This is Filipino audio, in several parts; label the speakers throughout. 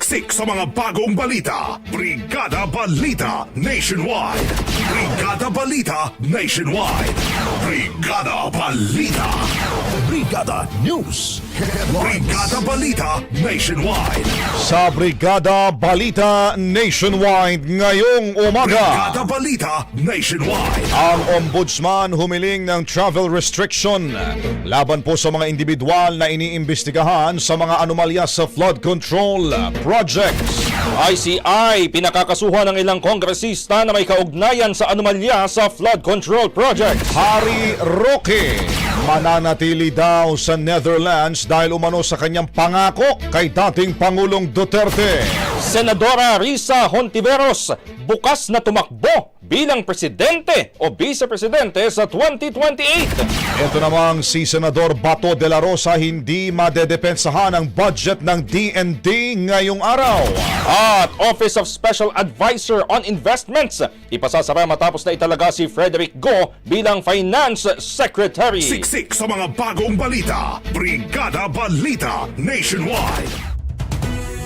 Speaker 1: Siksik sa mga bagong balita. Brigada Balita Nationwide. Brigada Balita Nationwide. Brigada Balita.
Speaker 2: Brigada News Headlines.
Speaker 1: Brigada Balita Nationwide.
Speaker 3: Sa Brigada Balita Nationwide ngayong umaga.
Speaker 1: Brigada Balita Nationwide.
Speaker 3: Ang ombudsman humiling ng travel restriction laban po sa mga individual na iniimbestigahan sa mga anomalya sa flood control projects.
Speaker 4: ICI pinakakasuhan ng ilang kongresista na may kaugnayan sa anomalya sa flood control project.
Speaker 3: Harry Roque mananatili daw sa Netherlands dahil umano sa kanyang pangako kay dating Pangulong Duterte.
Speaker 4: Senadora Risa Hontiveros bukas na tumakbo bilang presidente o vice-presidente sa 2028.
Speaker 3: Ito namang si Senador Bato de la Rosa hindi madedepensahan ang budget ng DND ngayong araw.
Speaker 4: At Office of Special Advisor on Investments ipasasara matapos na italaga si Frederick Go bilang Finance Secretary.
Speaker 1: Siksik sa mga bagong balita. Brigada Balita Nationwide.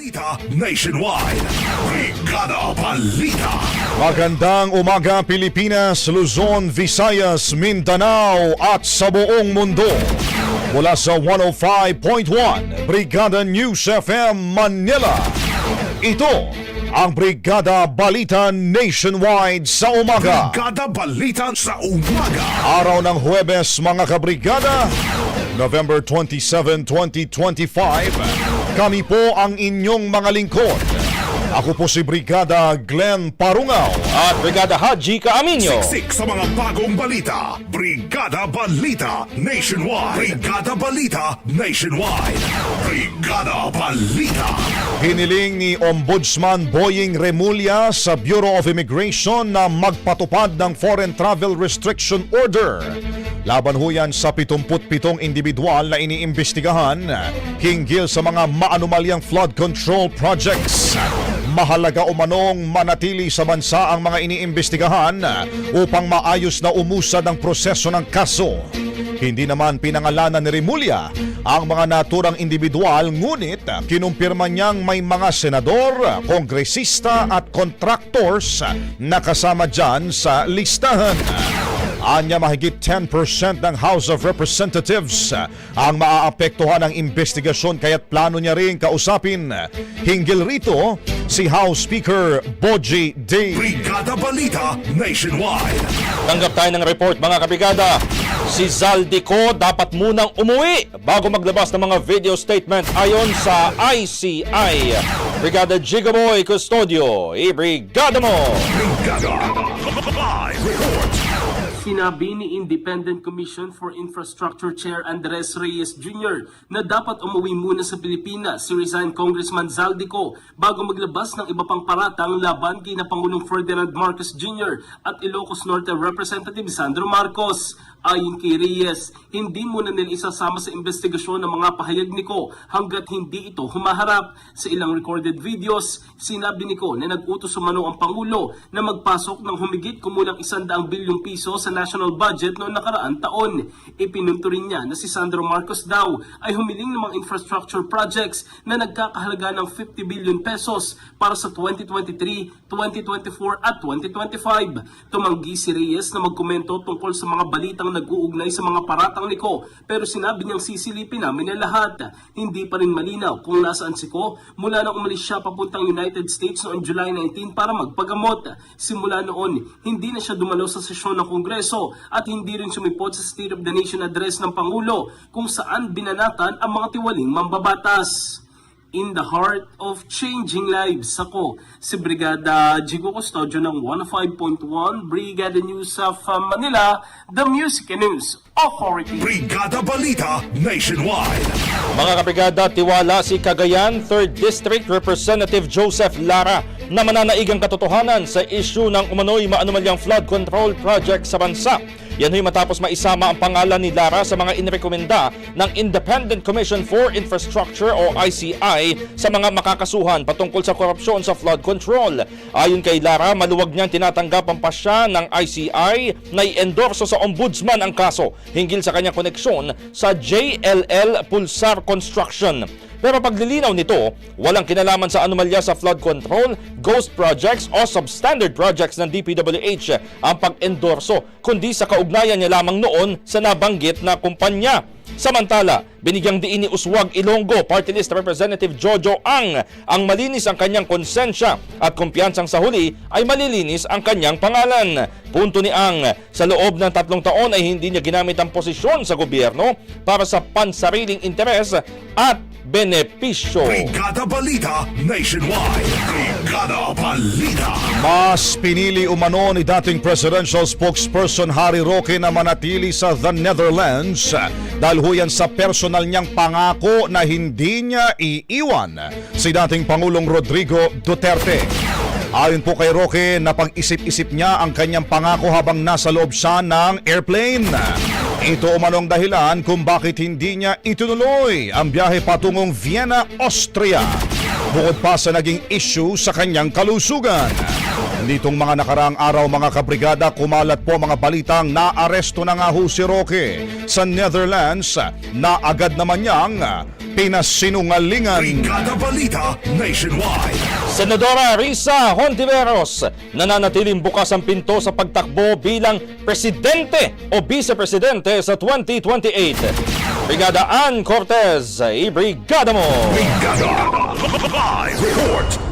Speaker 1: Balita Nationwide. Brigada Balita.
Speaker 3: Magandang umaga Pilipinas, Luzon, Visayas, Mindanao at sa buong mundo. Mula sa 105.1 Brigada News FM Manila. Ito ang Brigada Balita Nationwide sa umaga.
Speaker 1: Brigada Balita sa umaga.
Speaker 3: Araw ng Huwebes mga kabrigada, November 27, 2025. Kami po ang inyong mga lingkod. Ako po si Brigada Glenn Parungaw.
Speaker 4: At Brigada Haji Kaaminyo.
Speaker 1: Siksik sa mga bagong balita. Brigada Balita Nationwide. Brigada Balita Nationwide. Brigada Balita.
Speaker 3: Hiniling ni Ombudsman Boying Remulla sa Bureau of Immigration na magpatupad ng Foreign Travel Restriction Order Laban ho yan sa 77 individual na iniimbestigahan hinggil sa mga maanumalyang flood control projects. Mahalaga umanong manatili sa bansa ang mga iniimbestigahan upang maayos na umusad ang proseso ng kaso. Hindi naman pinangalanan ni Rimulya ang mga naturang individual ngunit kinumpirma niyang may mga senador, kongresista at contractors na kasama dyan sa listahan. Anya mahigit 10% ng House of Representatives ang maaapektuhan ng investigasyon kaya't plano niya rin kausapin. Hinggil rito si House Speaker Boji Day.
Speaker 1: Brigada Balita Nationwide.
Speaker 4: Tanggap tayo ng report mga kabigada. Si Zaldico dapat munang umuwi bago maglabas ng mga video statement ayon sa ICI. Brigada Gigaboy Custodio, i-brigada mo!
Speaker 1: Brigada.
Speaker 5: Sinabi ni Independent Commission for Infrastructure Chair Andres Reyes Jr. na dapat umuwi muna sa Pilipinas si resigned Congressman Zaldico bago maglabas ng iba pang paratang laban kina Pangulong Ferdinand Marcos Jr. at Ilocos Norte Representative Sandro Marcos. Ayon kay Reyes, hindi muna nila isasama sa investigasyon ng mga pahayag ni Ko hanggat hindi ito humaharap. Sa ilang recorded videos, sinabi ni Ko na nag-utos umano ang Pangulo na magpasok ng humigit kumulang 100 bilyong piso sa national budget noong nakaraang taon. Ipinunto rin niya na si Sandro Marcos daw ay humiling ng mga infrastructure projects na nagkakahalaga ng 50 billion pesos para sa 2023, 2024 at 2025. Tumanggi si Reyes na magkomento tungkol sa mga balitang nag-uugnay sa mga paratang ni Ko pero sinabi niyang sisilipin namin ang lahat. Hindi pa rin malinaw kung nasaan si Ko mula nang umalis siya papuntang United States noong July 19 para magpagamot. Simula noon, hindi na siya dumalo sa sesyon ng Kongreso at hindi rin sumipot sa State of the Nation address ng Pangulo kung saan binanatan ang mga tiwaling mambabatas in the heart of changing lives. Ako, si Brigada Jigo Custodio ng 105.1 Brigada News of uh, Manila, the Music and News Authority.
Speaker 1: Brigada Balita Nationwide.
Speaker 4: Mga kabrigada, tiwala si Cagayan 3rd District Representative Joseph Lara na mananaigang katotohanan sa issue ng umano'y maanumalyang flood control project sa bansa. Yan ho'y matapos maisama ang pangalan ni Lara sa mga inirekomenda ng Independent Commission for Infrastructure o ICI sa mga makakasuhan patungkol sa korupsyon sa flood control. Ayon kay Lara, maluwag niyang tinatanggap ang pasya ng ICI na i-endorso sa ombudsman ang kaso hinggil sa kanyang koneksyon sa JLL Pulsar Construction. Pero paglilinaw nito, walang kinalaman sa anomalya sa flood control, ghost projects o substandard projects ng DPWH ang pag-endorso, kundi sa kaugnayan niya lamang noon sa nabanggit na kumpanya. Samantala, binigyang diin ni Uswag Ilonggo, Party List Representative Jojo Ang, ang malinis ang kanyang konsensya at kumpiyansang sa huli ay malilinis ang kanyang pangalan. Punto ni Ang, sa loob ng tatlong taon ay hindi niya ginamit ang posisyon sa gobyerno para sa pansariling interes at benepisyo.
Speaker 1: Brigada Balita Nationwide. Brigada Balita.
Speaker 3: Mas pinili umano ni dating presidential spokesperson Harry Roque na manatili sa the Netherlands dahil ho yan sa personal niyang pangako na hindi niya iiwan si dating Pangulong Rodrigo Duterte. Ayon po kay Roque, napag-isip-isip niya ang kanyang pangako habang nasa loob siya ng airplane. Ito umanong dahilan kung bakit hindi niya itunuloy ang biyahe patungong Vienna, Austria. Bukod pa sa naging issue sa kanyang kalusugan. Nitong mga nakaraang araw mga kabrigada, kumalat po mga balitang naaresto na nga ho si Roque sa Netherlands na agad naman niyang pinasinungalingan.
Speaker 1: Brigada Balita Nationwide.
Speaker 4: Senadora Risa Hontiveros nananatiling bukas ang pinto sa pagtakbo bilang presidente o vice-presidente sa 2028. Brigada Ann Cortez, i-brigada mo!
Speaker 1: Brigada Live Report.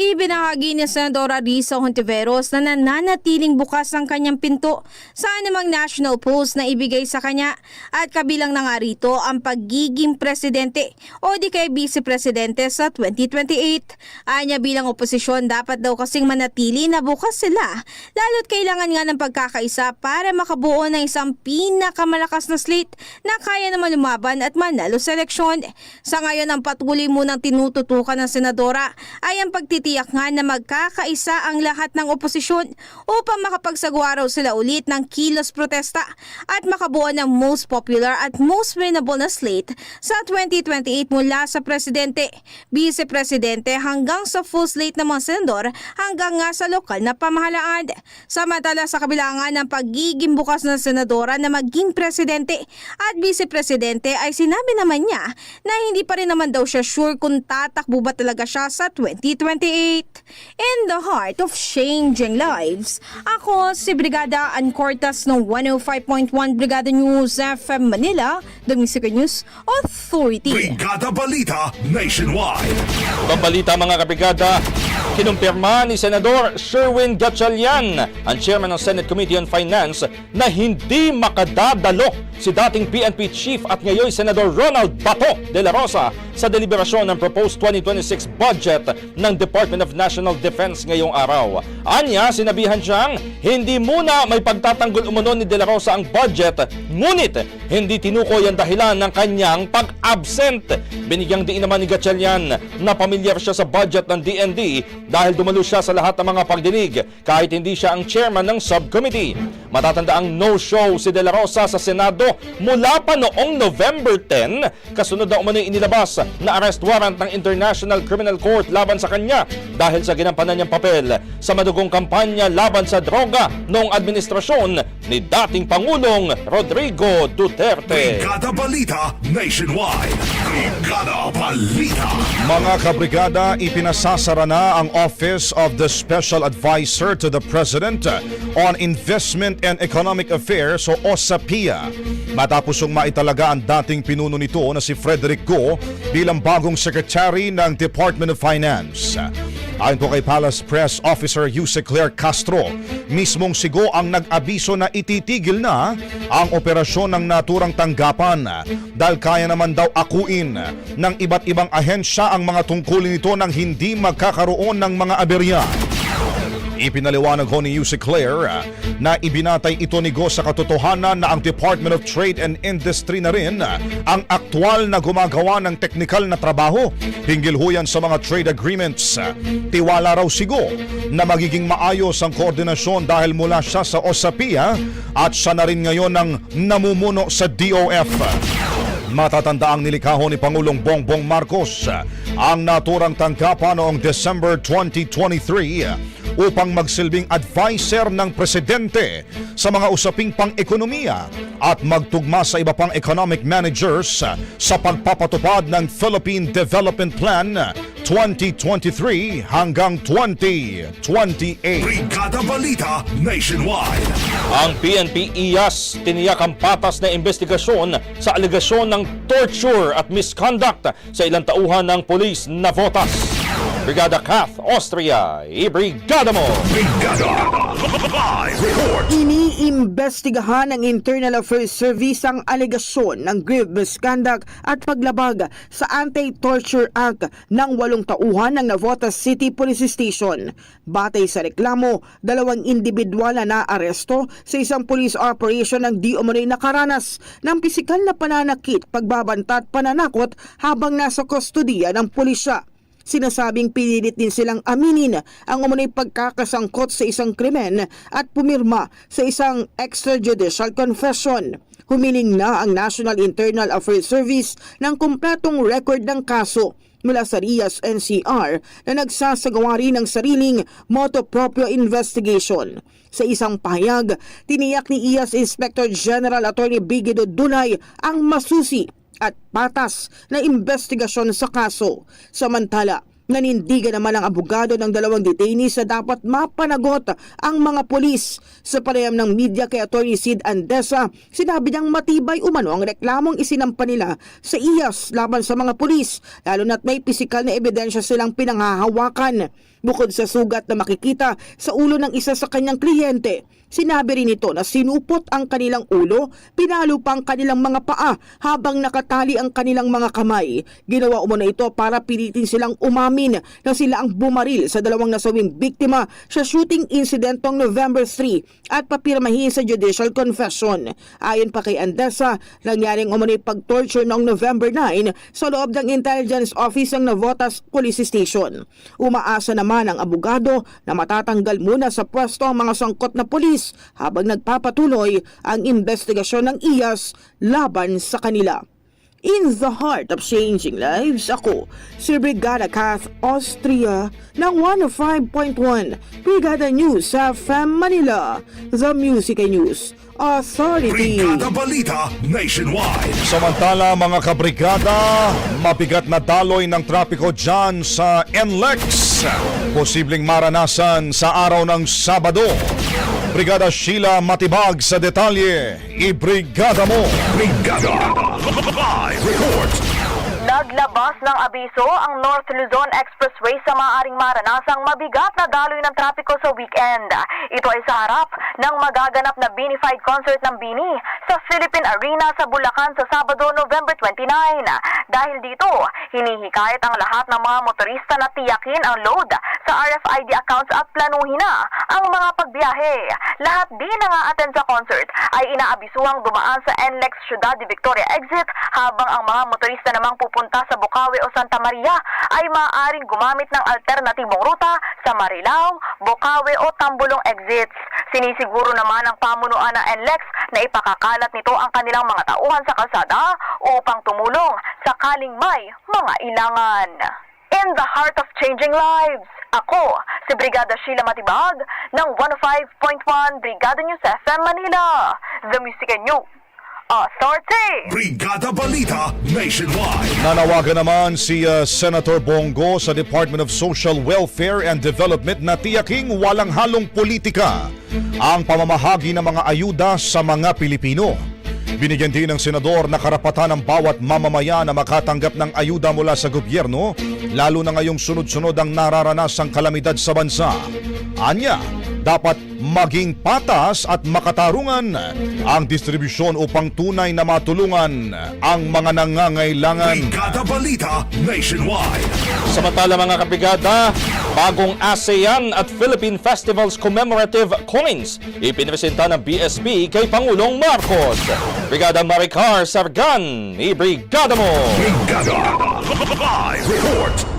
Speaker 6: Ibinahagi ni Senadora Risa Hontiveros na nananatiling bukas ang kanyang pinto sa anumang national post na ibigay sa kanya at kabilang na nga rito ang pagiging presidente o di kay vice-presidente sa 2028. Anya bilang oposisyon dapat daw kasing manatili na bukas sila lalo't kailangan nga ng pagkakaisa para makabuo ng isang pinakamalakas na slate na kaya naman lumaban at manalo sa eleksyon. Sa ngayon ang patuloy munang tinututukan ng senadora ay ang pagtitiyak tinitiyak nga na magkakaisa ang lahat ng oposisyon upang makapagsagawa raw sila ulit ng kilos protesta at makabuo ng most popular at most winnable na slate sa 2028 mula sa presidente, vice-presidente hanggang sa full slate ng mga senador hanggang nga sa lokal na pamahalaan. Samantala sa kabila nga ng pagiging bukas ng senadora na maging presidente at vice-presidente ay sinabi naman niya na hindi pa rin naman daw siya sure kung tatakbo ba talaga siya sa 2028. In the heart of changing lives, ako si Brigada Ann Cortas ng 105.1 Brigada News FM Manila, the Music News Authority.
Speaker 1: Brigada Balita Nationwide.
Speaker 4: Pambalita mga kabrigada, kinumpirma ni Senador Sherwin Gatchalian, ang chairman ng Senate Committee on Finance, na hindi makadadalo si dating PNP Chief at ngayon Senador Ronald Bato de la Rosa sa deliberasyon ng proposed 2026 budget ng Department of National Defense ngayong araw. Anya, sinabihan siyang hindi muna may pagtatanggol umano ni de la Rosa ang budget, ngunit hindi tinukoy ang dahilan ng kanyang pag-absent. Binigyang diin naman ni Gatchalian na pamilyar siya sa budget ng DND dahil dumalo siya sa lahat ng mga pagdinig kahit hindi siya ang chairman ng subcommittee. Matatanda ang no-show si De La Rosa sa Senado mula pa noong November 10 kasunod na umano'y inilabas na arrest warrant ng International Criminal Court laban sa kanya dahil sa ginampanan niyang papel sa madugong kampanya laban sa droga noong administrasyon ni dating Pangulong Rodrigo Duterte.
Speaker 1: Brigada Balita Nationwide. Brigada Balita.
Speaker 3: Mga kabrigada, ipinasasara na ang Office of the Special Advisor to the President on Investment and Economic Affairs o OSAPIA. Matapos yung maitalaga ang dating pinuno nito na si Frederick Go bilang bagong Secretary ng Department of Finance. Ayon po kay Palace Press Officer Yuse Claire Castro, mismong si Go ang nag-abiso na ititigil na ang operasyon ng naturang tanggapan dahil kaya naman daw akuin ng iba't ibang ahensya ang mga tungkulin nito nang hindi magkakaroon ng mga aberya. Ipinaliwanag ho ni Yuse Claire ah, na ibinatay ito ni Go sa katotohanan na ang Department of Trade and Industry na rin ah, ang aktwal na gumagawa ng teknikal na trabaho hinggil ho yan sa mga trade agreements. Ah, Tiwala raw si Go na magiging maayos ang koordinasyon dahil mula siya sa OSAPIA at siya na rin ngayon ang namumuno sa DOF. Matatanda ang nilikaho ni Pangulong Bongbong Marcos ang naturang tanggapan noong December 2023 upang magsilbing advisor ng presidente sa mga usaping pang-ekonomiya at magtugma sa iba pang economic managers sa pagpapatupad ng Philippine Development Plan 2023 hanggang 2028.
Speaker 1: Brigada Balita Nationwide.
Speaker 4: Ang PNP IAS tiniyak ang patas na investigasyon sa alegasyon ng torture at misconduct sa ilang tauhan ng polis na votas. Brigada Kath, Austria, ibrigada mo!
Speaker 1: Brigada Live Report.
Speaker 7: Iniimbestigahan ng Internal Affairs Service ang alegasyon ng grave misconduct at paglabag sa Anti-Torture Act ng walong tauhan ng Navotas City Police Station. Batay sa reklamo, dalawang individual na naaresto sa isang police operation ng di umano'y nakaranas ng pisikal na pananakit, pagbabanta at pananakot habang nasa kustodiya ng pulisya. Sinasabing pinilit din silang aminin ang umunay pagkakasangkot sa isang krimen at pumirma sa isang extrajudicial confession. Humiling na ang National Internal Affairs Service ng kumpletong record ng kaso mula sa RIAS NCR na nagsasagawa rin ng sariling moto proprio investigation. Sa isang pahayag, tiniyak ni IAS Inspector General Attorney Brigido Dunay ang masusi at patas na investigasyon sa kaso. Samantala, nanindigan naman ang abogado ng dalawang detainees na dapat mapanagot ang mga polis. Sa panayam ng media kay Attorney Sid Andesa, sinabi niyang matibay umano ang reklamong isinampa nila sa IAS laban sa mga polis, lalo na't may pisikal na ebidensya silang pinanghahawakan. Bukod sa sugat na makikita sa ulo ng isa sa kanyang kliyente, Sinabi rin ito na sinupot ang kanilang ulo, pinalo pa ang kanilang mga paa habang nakatali ang kanilang mga kamay. Ginawa umano ito para pilitin silang umamin na sila ang bumaril sa dalawang nasawing biktima sa shooting incident noong November 3 at papirmahin sa judicial confession. Ayon pa kay Andesa, nangyaring umano'y pag-torture noong November 9 sa loob ng intelligence office ng Navotas Police Station. Umaasa naman ang abogado na matatanggal muna sa pwesto ang mga sangkot na pulis habang nagpapatuloy ang investigasyon ng IAS laban sa kanila. In the heart of changing lives, ako, si Brigada Kath Austria ng 105.1 Brigada News sa FM Manila, The Music News Authority.
Speaker 1: Brigada Balita Nationwide.
Speaker 3: Samantala mga kabrigada, mabigat na daloy ng trapiko dyan sa NLEX. Posibleng maranasan sa araw ng Sabado. Brigada Sheila Matibag sa detalye. Ibrigada mo!
Speaker 1: Brigada Live Report.
Speaker 8: Naglabas ng abiso ang North Luzon Expressway sa maaaring maranasang mabigat na daloy ng trapiko sa weekend. Ito ay sa harap ng magaganap na Binified Concert ng Bini sa Philippine Arena sa Bulacan sa Sabado, November 29. Dahil dito, hinihikayat ang lahat ng mga motorista na tiyakin ang load sa RFID accounts at planuhin na ang mga pagbiyahe. Lahat din na nga attend sa concert ay inaabisuhang dumaan sa NLEX Ciudad de Victoria exit habang ang mga motorista namang pupunta sa Bukawi o Santa Maria ay maaaring gumamit ng alternatibong ruta sa Marilao, Bukawi o Tambulong exits. Sinisiguro naman ang pamunuan ng NLEX na ipakakalat nito ang kanilang mga tauhan sa kalsada upang tumulong sakaling may mga ilangan. In the heart of changing lives, ako si Brigada Sheila Matibag ng 105.1 Brigada News FM Manila, The Music and News Authority.
Speaker 1: Brigada Balita Nationwide.
Speaker 3: Nanawagan naman si uh, Senator Bongo sa Department of Social Welfare and Development na tiyaking walang halong politika ang pamamahagi ng mga ayuda sa mga Pilipino. Binigyan din ng senador na karapatan ng bawat mamamaya na makatanggap ng ayuda mula sa gobyerno, lalo na ngayong sunod-sunod ang nararanasang kalamidad sa bansa. Anya, dapat maging patas at makatarungan ang distribusyon upang tunay na matulungan ang mga nangangailangan.
Speaker 1: Brigada Balita Nationwide.
Speaker 4: Samantala mga kabrigada, bagong ASEAN at Philippine Festivals commemorative coins ipinresenta ng BSP kay Pangulong Marcos. Brigada Maricar Sargan, ibrigada mo!
Speaker 1: Brigada Live Report.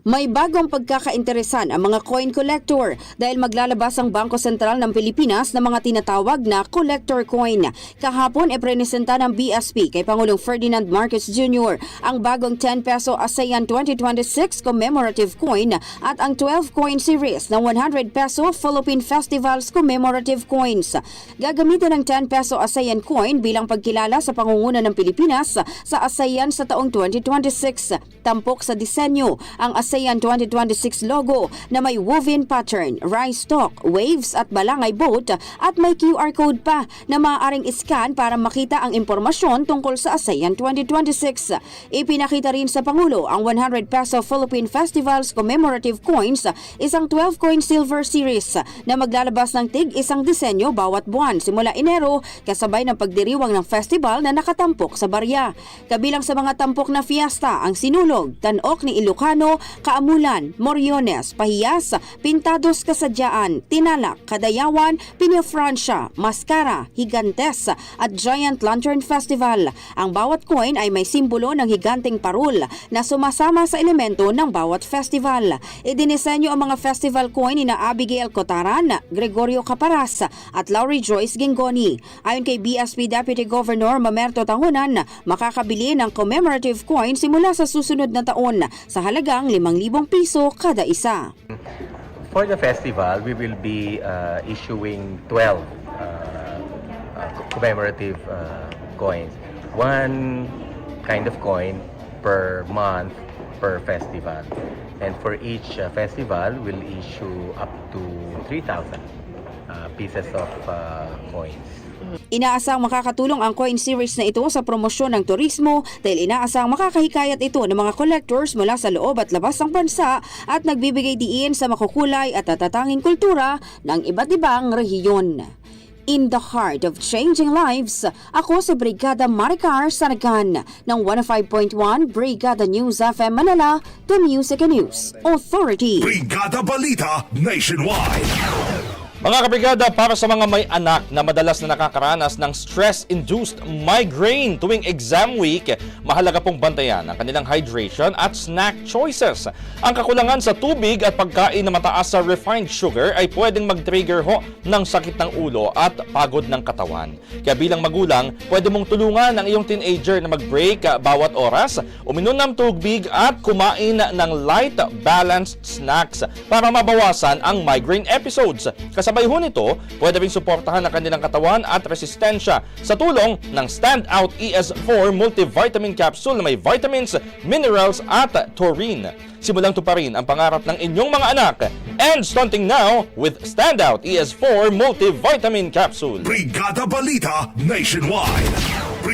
Speaker 9: May bagong pagkakainteresan ang mga coin collector dahil maglalabas ang Bangko Sentral ng Pilipinas ng mga tinatawag na collector coin. Kahapon e prenesenta ng BSP kay Pangulong Ferdinand Marcos Jr. ang bagong 10 peso ASEAN 2026 commemorative coin at ang 12 coin series ng 100 peso Philippine Festivals commemorative coins. Gagamitin ang 10 peso ASEAN coin bilang pagkilala sa pangunguna ng Pilipinas sa ASEAN sa taong 2026. Tampok sa disenyo ang ASEAN 2026 logo na may woven pattern, rice stalk, waves at balangay boat at may QR code pa na maaaring iscan para makita ang impormasyon tungkol sa ASEAN 2026. Ipinakita rin sa Pangulo ang 100 peso Philippine Festivals commemorative coins, isang 12 coin silver series na maglalabas ng tig isang disenyo bawat buwan simula Enero kasabay ng pagdiriwang ng festival na nakatampok sa barya. Kabilang sa mga tampok na fiesta ang Sinulog, Tanok ni Ilocano, Kaamulan, Moriones, Pahiyas, Pintados Kasadyaan, Tinalak, Kadayawan, Pinya Francia, Mascara, Higantes at Giant Lantern Festival. Ang bawat coin ay may simbolo ng higanteng parul na sumasama sa elemento ng bawat festival. Idinisenyo ang mga festival coin ni na Abigail Cotaran, Gregorio Caparas at Laurie Joyce Gingoni. Ayon kay BSP Deputy Governor Mamerto Tangunan, makakabili ng commemorative coin simula sa susunod na taon sa halagang 5,000 piso kada isa.
Speaker 10: For the festival, we will be uh, issuing 12 uh, uh, commemorative uh, coins. One kind of coin per month per festival. And for each uh, festival, we'll issue up to 3,000 uh, pieces of uh, coins.
Speaker 9: Inaasang makakatulong ang coin series na ito sa promosyon ng turismo dahil inaasang makakahikayat ito ng mga collectors mula sa loob at labas ng bansa at nagbibigay diin sa makukulay at natatanging kultura ng iba't ibang rehiyon. In the heart of changing lives, ako si Brigada Maricar Sanagan ng 105.1 Brigada News FM Manila, The Music and News Authority.
Speaker 1: Brigada Balita Nationwide.
Speaker 4: Mga kabrigada, para sa mga may anak na madalas na nakakaranas ng stress-induced migraine tuwing exam week, mahalaga pong bantayan ang kanilang hydration at snack choices. Ang kakulangan sa tubig at pagkain na mataas sa refined sugar ay pwedeng mag-trigger ho ng sakit ng ulo at pagod ng katawan. Kaya bilang magulang, pwede mong tulungan ang iyong teenager na mag-break bawat oras, uminom ng tubig at kumain ng light, balanced snacks para mabawasan ang migraine episodes. Kasabay ho nito, pwede rin suportahan ang kanilang katawan at resistensya sa tulong ng Standout ES4 Multivitamin Capsule na may vitamins, minerals at taurine. Simulang tuparin ang pangarap ng inyong mga anak. And stunting now with Standout ES4 Multivitamin Capsule.
Speaker 1: Brigada Balita Nationwide.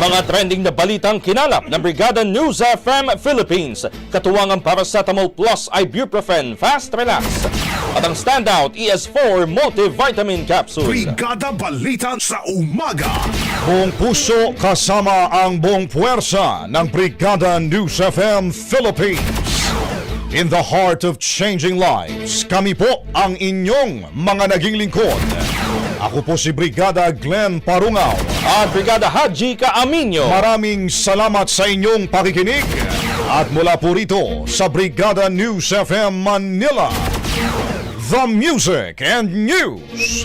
Speaker 4: Mga trending na balitang kinalap ng Brigada News FM Philippines. Katuwang ang Paracetamol Plus Ibuprofen Fast Relax. At ang Standout ES4 Multivitamin Capsule.
Speaker 1: Brigada Balita sa umaga.
Speaker 3: Buong puso kasama ang buong puwersa ng Brigada News FM Philippines. In the heart of changing lives, kami po ang inyong mga naging lingkod. Ako po si Brigada Glenn Parungaw.
Speaker 4: At Brigada Haji Kaaminyo.
Speaker 3: Maraming salamat sa inyong pakikinig. At mula po rito sa Brigada News FM Manila, The Music and News